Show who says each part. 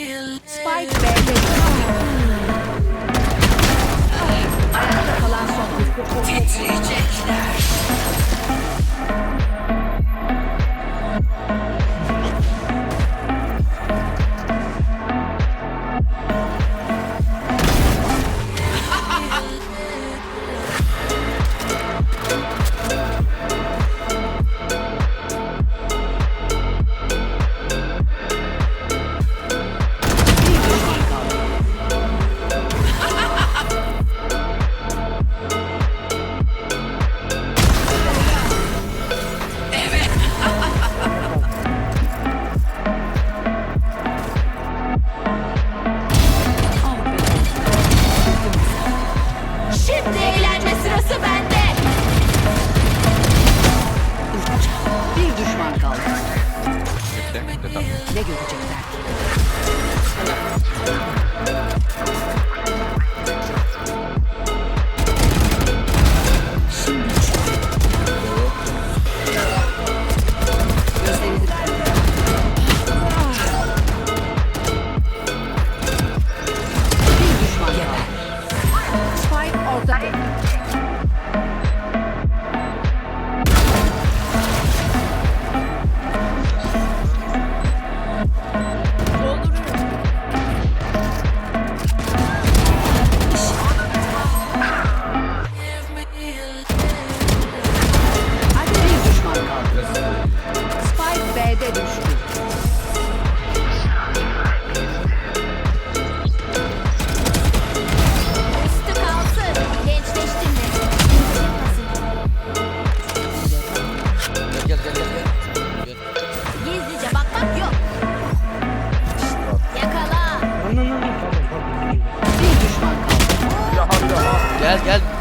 Speaker 1: Spike
Speaker 2: bag
Speaker 1: Ne görecekler ki? Gel gel.